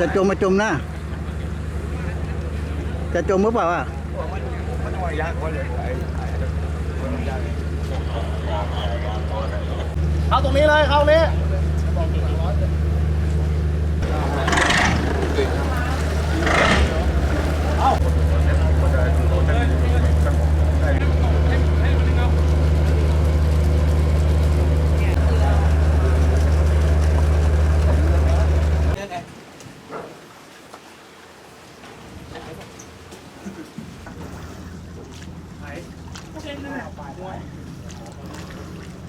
จะจมมาจมนะจะจมหรือเปล่าอะเข้าตรงนี้เลยเข้านี้ โ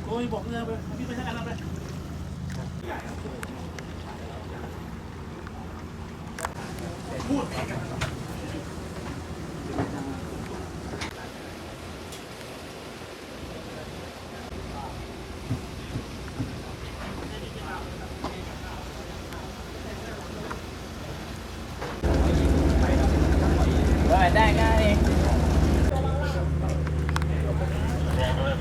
อ้ยบอกเลยไปพี่ไปทางกันแล้วไปพูดได้ง่ายเอง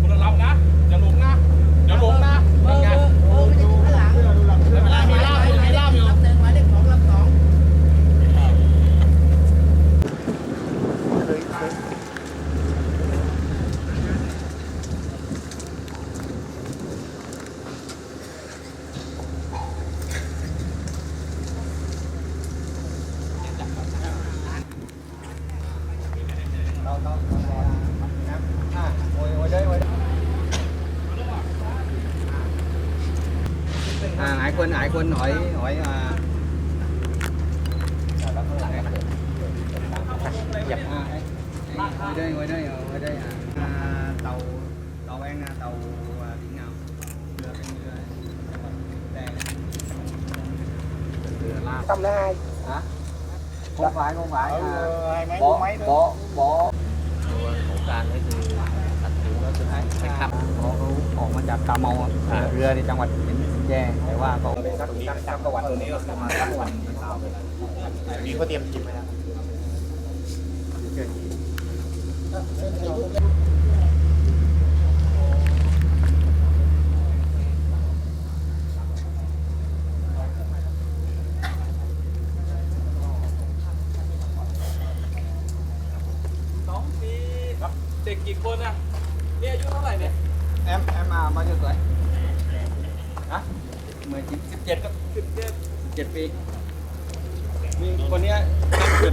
คุณรับนะ อย่าหลงนะ อย่าหลงนะนั่นไงไม่เป็นไรมีล่ามอยู่มีล่ามอยู่ อ่าหลายคนหลายคนหอยหอยอ่าหยับอ่าไว้ đây ngoài đây ngoài đây à, à tàu tàu anh à, tàu à, biển nào đưa cái đưa đây đưa la tâm là hai hả không phải không phải à, hai mấy bỏ mấy bỏ bỏ ของการก็คือตัดสินก็คือให้ให้ขับเขา ออกมาจากตาเมาอะเรือในจังหวัดเป็นแย่แต่ว่าก็สักสักสักประวัติตัวนี้ก็คือมาสักวันเช้าเลยมีก็เตรียมจิบไว้แล้วสองปีเด็กกี่คนอะนี่อายุเท่าไหร่เนี่ย em em à, bao nhiêu tuổi hả 19 17ครับสิบเจ็ด17ปีมีคนเนี้ยเกิด